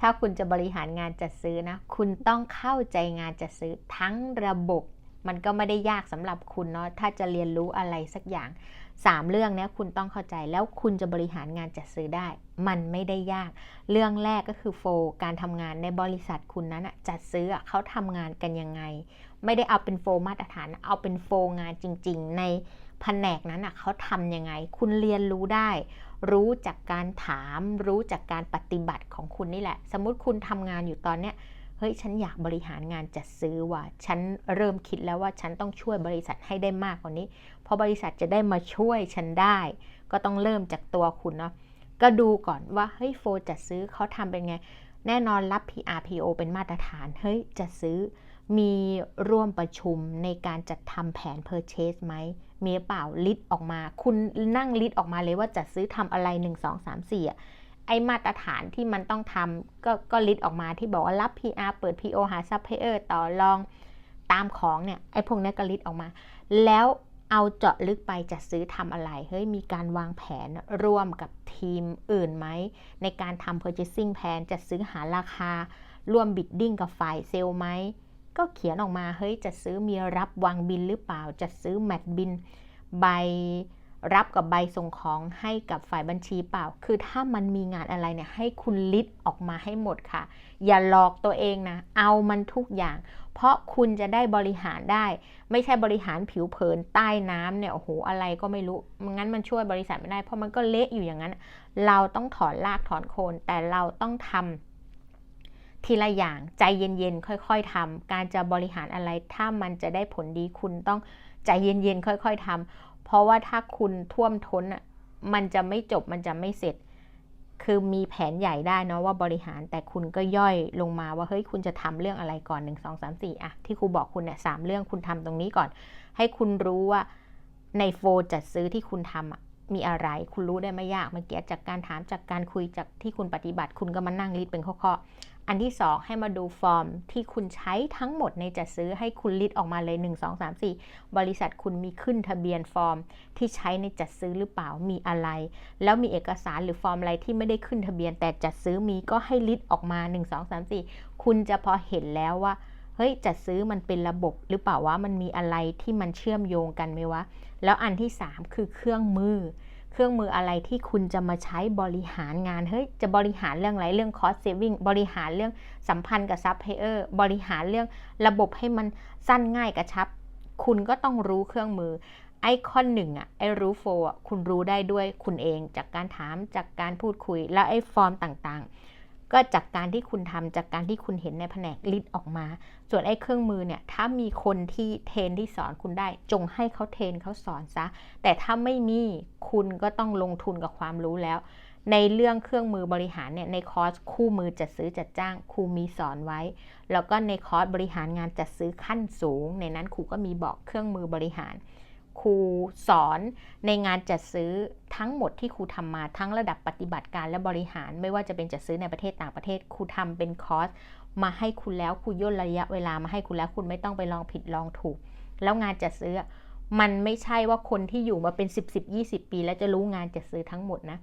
ถ้าคุณจะบริหารงานจัดซื้อนะ คุณต้องเข้าใจงานจัดซื้อทั้งระบบ มันก็ไม่ได้ยากสำหรับคุณเนาะ ถ้าจะเรียนรู้อะไรสักอย่าง 3 เรื่องนี้คุณต้องเข้าใจแล้วคุณจะบริหารงานจัดซื้อได้ มันไม่ได้ยาก เรื่องแรกก็คือโฟการทำงานในบริษัทคุณนั้นจัดซื้อเขาทำงานกันยังไง ไม่ได้เอาเป็นโฟมาตรฐาน เอาเป็นโฟงานจริง ๆ ในแผนกนั้นเขาทำยังไง คุณเรียนรู้ได้ รู้จากการถาม รู้จากการปฏิบัติของคุณนี่แหละ สมมติคุณทำงานอยู่ตอนเนี้ยเฮ้ย ฉันอยากบริหารงานจัดซื้อว่ะ ฉันเริ่มคิดแล้วว่าฉันต้องช่วยบริษัทให้ได้มากกว่านี้ เพราะบริษัทจะได้มาช่วยฉันได้ ก็ต้องเริ่มจากตัวคุณเนาะ ก็ดูก่อนว่า เฮ้ย โฟจัดซื้อเขาทำเป็นไง แน่นอนรับ PRPO เป็นมาตรฐาน เฮ้ย จัดซื้อ มีร่วมประชุมในการจัดทำแผน Purchase ไหม มีเปล่าลิสต์ออกมา คุณนั่งลิสต์ออกมาเลยว่าจะซื้อทำอะไร 1 2 3 4อะไอมาตรฐานที่มันต้องทำก็ก็ลิสต์ออกมาที่บอกว่ารับ PR เปิด PO หาซัพพลายเออร์ต่อรองตามของเนี่ยไอพวกนี้ก็ลิสต์ออกมา แล้วเอาเจาะลึกไปจะซื้อทำอะไร เฮ้ย มีการวางแผนร่วมกับทีมอื่นไหม ในการทำ purchasing plan จะซื้อหาราคา ร่วม bidding กับฝ่ายเซลล์ไหม ก็เขียนออกมาเฮ้ยจะซื้อมีรับวางบินหรือเปล่า จะซื้อแมทบิน ใบรับกับใบส่งของให้กับฝ่ายบัญชีเปล่า คือถ้ามันมีงานอะไรเนี่ยให้คุณลิสต์ออกมาให้หมดค่ะ อย่าหลอกตัวเองนะ เอามันทุกอย่าง เพราะคุณจะได้บริหารได้ ไม่ใช่บริหารผิวเผินใต้น้ำเนี่ยโอ้โหอะไรก็ไม่รู้งั้นมันช่วยบริษัทไม่ได้ เพราะมันก็เละอยู่อย่างนั้น เราต้องถอนรากถอนโคนแต่เราต้องทำ ทีละอย่างใจเย็นๆค่อย ๆทำการจะบริหารอะไรถ้ามันจะได้ผลดีคุณต้องใจเย็นๆค่อยๆทำเพราะว่าถ้าคุณท่วมท้นมันจะไม่จบมันจะไม่เสร็จ คือมีแผนใหญ่ได้นะว่าบริหารแต่คุณก็ย่อยลงมาว่าเฮ้ยคุณจะทำเรื่องอะไรก่อน 1 2 3 4อะที่ครูบอกคุณเนี่ยสเรื่องคุณทำตรงนี้ก่อน ให้คุณรู้ว่าในโฟจัดซื้อที่คุณทำอะมีอะไร คุณรู้ได้ไม่ยากเมื่อกี้จากการถามจากการคุยจากที่คุณปฏิบัติ คุณก็มานั่งลิสต์เป็นข้อ อันที่ 2 ให้มาดูฟอร์มที่คุณใช้ทั้งหมดในจัดซื้อให้คุณลิสต์ออกมาเลย 1 2 3 4 บริษัทคุณมีขึ้นทะเบียนฟอร์ม ที่ใช้ในจัดซื้อหรือเปล่ามีอะไร แล้วมีเอกสารหรือฟอร์มอะไรที่ไม่ได้ขึ้นทะเบียน แต่จัดซื้อมีก็ให้ลิสต์ออกมา 1 2 3 4 คุณจะพอเห็นแล้วว่าเฮ้ยจัดซื้อมันเป็นระบบหรือเปล่าว่ามันมีอะไรที่มันเชื่อมโยงกันไหมวะ แล้วอันที่ 3 คือเครื่องมือ เครื่องมืออะไรที่คุณจะมาใช้บริหารงาน เฮ้ย จะบริหารเรื่องอะไร เรื่อง cost saving บริหารเรื่องสัมพันธ์กับซัพพลายเออร์ บริหารเรื่องระบบให้มันสั้นง่ายกระชับ คุณก็ต้องรู้เครื่องมือ ไอคอนหนึ่งอะไอรู้โฟอะคุณรู้ได้ด้วยคุณเองจากการถามจากการพูดคุย แล้วไอฟอร์มต่างๆ ก็จากการที่คุณทำจากการที่คุณเห็นในแผนกลิดออกมา ส่วนไอ้เครื่องมือเนี่ยถ้ามีคนที่เทรนที่สอนคุณได้ จงให้เขาเทรนเขาสอนซะ แต่ถ้าไม่มีคุณก็ต้องลงทุนกับความรู้แล้ว ในเรื่องเครื่องมือบริหารเนี่ยในคอร์สคู่มือจัดซื้อจัดจ้างครูมีสอนไว้ แล้วก็ในคอร์สบริหารงานจัดซื้อขั้นสูง ในนั้นครูก็มีบอกเครื่องมือบริหาร รูสอนในงานจัดซื้อทั้งหมดที่ครูทำมาทั้งระดับปฏิบัติการและบริหาร ไม่ว่าจะเป็นจัดซื้อในประเทศต่างประเทศครูทำเป็นคอร์สมาให้คุณแล้วครูย่นระยะเวลามาให้คุณแล้วคุณไม่ต้องไปลองผิดลองถูก แล้วงานจัดซื้อมันไม่ใช่ว่าคนที่อยู่มาเป็น 10 10 20 ปี แล้วจะรู้งานจัดซื้อทั้งหมดนะ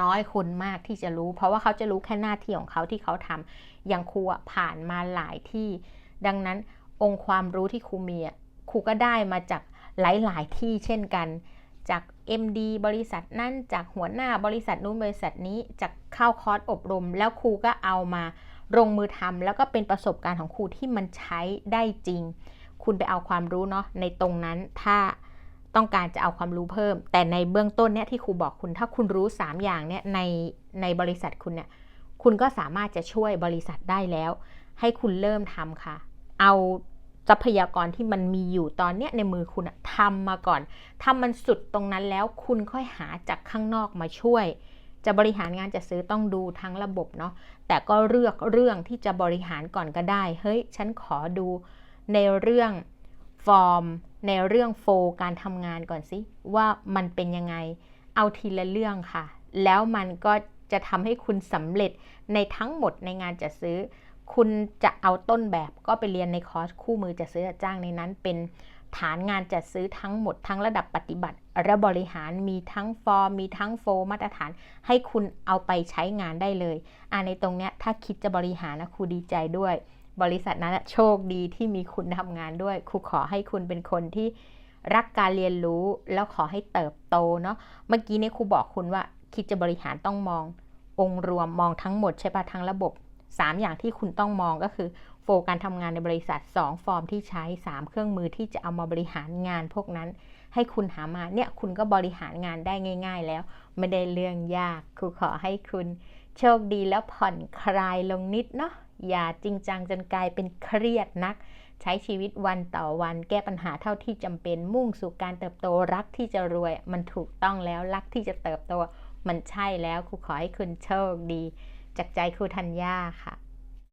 น้อยคนมากที่จะรู้ เพราะว่าเขาจะรู้แค่หน้าที่ของเขาที่เขาทำอย่างครูผ่านมาหลายที่ ดังนั้นองค์ความรู้ที่ครูมีครูก็ได้มาจาก หลาย ๆ ที่เช่นกัน จาก MD บริษัทนั่นจากหัวหน้าบริษัทนู้นบริษัทนี้จากเข้าคอร์สอบรม แล้วครูก็เอามาลงมือทำแล้วก็เป็นประสบการณ์ของครูที่มันใช้ได้จริง คุณไปเอาความรู้เนาะในตรงนั้นถ้าต้องการจะเอาความรู้เพิ่ม แต่ในเบื้องต้นเนี่ยที่ครูบอกคุณถ้าคุณรู้ 3 อย่างเนี่ยในในบริษัทคุณเนี่ยคุณก็สามารถจะช่วยบริษัทได้แล้ว ให้คุณเริ่มทำค่ะ เอา ทรัพยากรที่มันมีอยู่ตอนเนี้ยในมือคุณทำมาก่อนทำมันสุดตรงนั้นแล้วคุณค่อยหาจากข้างนอกมาช่วย จะบริหารงานจะซื้อต้องดูทั้งระบบเนาะแต่ก็เลือกเรื่องที่จะบริหารก่อนก็ได้ เฮ้ย ฉันขอดูในเรื่องฟอร์ม ในเรื่องโฟการทำงานก่อนสิว่ามันเป็นยังไงเอาทีละเรื่องค่ะ แล้วมันก็จะทำให้คุณสำเร็จในทั้งหมดในงานจะซื้อ คุณจะเอาต้นแบบก็ไปเรียนในคอร์สคู่มือจะซื้อจ้างในนั้น เป็นฐานงานจัดซื้อทั้งหมดทั้งระดับปฏิบัติและบริหารมีทั้งฟอร์มมีทั้งโฟร์มาตรฐาน ให้คุณเอาไปใช้งานได้เลยอ่าในตรงเนี้ยถ้าคิดจะบริหารนะครูดีใจด้วย บริษัทนั้นโชคดีที่มีคุณทำงานด้วยครูขอให้คุณเป็นคนที่รักการเรียนรู้แล้วขอให้เติบโตเนาะเมื่อกี้เนี่ยครูบอกคุณว่าคิดจะบริหารต้องมององค์รวมมองทั้งหมดใช่ปะทั้งระบบ 3 อย่างที่คุณต้องมองก็คือโฟการทำงานในบริษัท 2 ฟอร์มที่ใช้ 3 เครื่องมือที่จะเอามาบริหารงานพวกนั้น ให้คุณหามาเนี่ยคุณก็บริหารงานได้ง่าย ๆ แล้ว ไม่ได้เรื่องยากครูขอให้คุณโชคดีแล้วผ่อนคลายลงนิดเนาะอย่าจริงจังจนกลายเป็นเครียดนัก ใช้ชีวิตวันต่อวัน แก้ปัญหาเท่าที่จำเป็นมุ่งสู่การเติบโตรักที่จะรวย มันถูกต้องแล้วรักที่จะเติบโตมันใช่แล้วครูขอให้คุณโชคดี จากใจครูธัญญาค่ะ